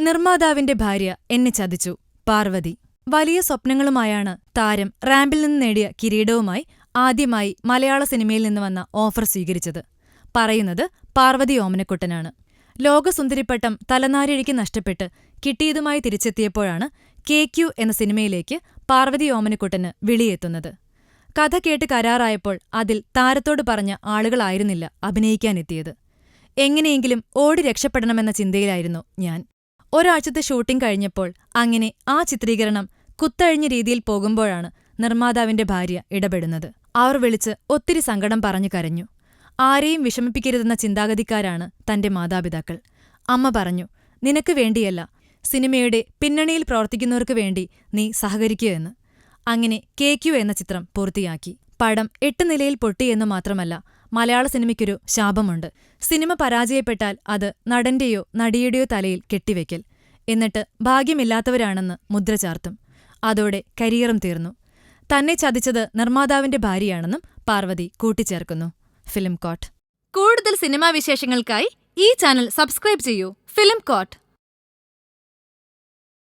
നിർമ്മാതാവിന്റെ ഭാര്യ എന്നെ ചതിച്ചു. പാർവതി. വലിയ സ്വപ്നങ്ങളുമായാണ് താരം റാമ്പിൽ നിന്ന് നേടിയ കിരീടവുമായി ആദ്യമായി മലയാള സിനിമയിൽ നിന്ന് വന്ന ഓഫർ സ്വീകരിച്ചത്. പറയുന്നത് പാർവതി ഓമനക്കുട്ടനാണ്. ലോകസുന്ദരിപ്പട്ടം തലനാരിഴയ്ക്ക് നഷ്ടപ്പെട്ട് കിട്ടിയതുമായി തിരിച്ചെത്തിയപ്പോഴാണ് കെ ക്യു എന്ന സിനിമയിലേക്ക് പാർവതി ഓമനക്കുട്ടന് വിളിയെത്തുന്നത്. കഥ കേട്ട് കരാറായപ്പോൾ അതിൽ താരത്തോട് പറഞ്ഞ ആളുകളായിരുന്നില്ല അഭിനയിക്കാനെത്തിയത്. എങ്ങനെയെങ്കിലും ഓടി രക്ഷപ്പെടണമെന്ന ചിന്തയിലായിരുന്നു ഞാൻ. ഒരാഴ്ചത്തെ ഷൂട്ടിംഗ് കഴിഞ്ഞപ്പോൾ അങ്ങനെ ആ ചിത്രീകരണം കുത്തഴിഞ്ഞ രീതിയിൽ പോകുമ്പോഴാണ് നിർമ്മാതാവിന്റെ ഭാര്യ ഇടപെടുന്നത്. അവർ വിളിച്ച് ഒത്തിരി സങ്കടം പറഞ്ഞു കരഞ്ഞു. ആരെയും വിഷമിപ്പിക്കരുതെന്ന ചിന്താഗതിക്കാരാണ് തന്റെ മാതാപിതാക്കൾ. അമ്മ പറഞ്ഞു നിനക്ക് വേണ്ടിയല്ല സിനിമയുടെ പിന്നണിയിൽ പ്രവർത്തിക്കുന്നവർക്ക് വേണ്ടി നീ സഹകരിക്കൂ എന്ന്. അങ്ങനെ കേക്യു എന്ന ചിത്രം പൂർത്തിയാക്കി. പടം എട്ട് നിലയിൽ പൊട്ടിയെന്നു മാത്രമല്ല മലയാള സിനിമയ്ക്കൊരു ശാപമുണ്ട്. സിനിമ പരാജയപ്പെട്ടാൽ അത് നടന്റെയോ നടിയുടെയോ തലയിൽ കെട്ടിവെക്കൽ. എന്നിട്ട് ഭാഗ്യമില്ലാത്തവരാണെന്ന് മുദ്ര ചാർത്തും. അതോടെ കരിയറും തീർന്നു. തന്നെ ചതിച്ചത് നിർമ്മാതാവിന്റെ ഭാര്യയാണെന്നും പാർവതി കൂട്ടിച്ചേർക്കുന്നു. ഫിലിം കോട്ട്. കൂടുതൽ സിനിമാ വിശേഷങ്ങൾക്കായി ഈ ചാനൽ സബ്സ്ക്രൈബ് ചെയ്യൂ. Film court.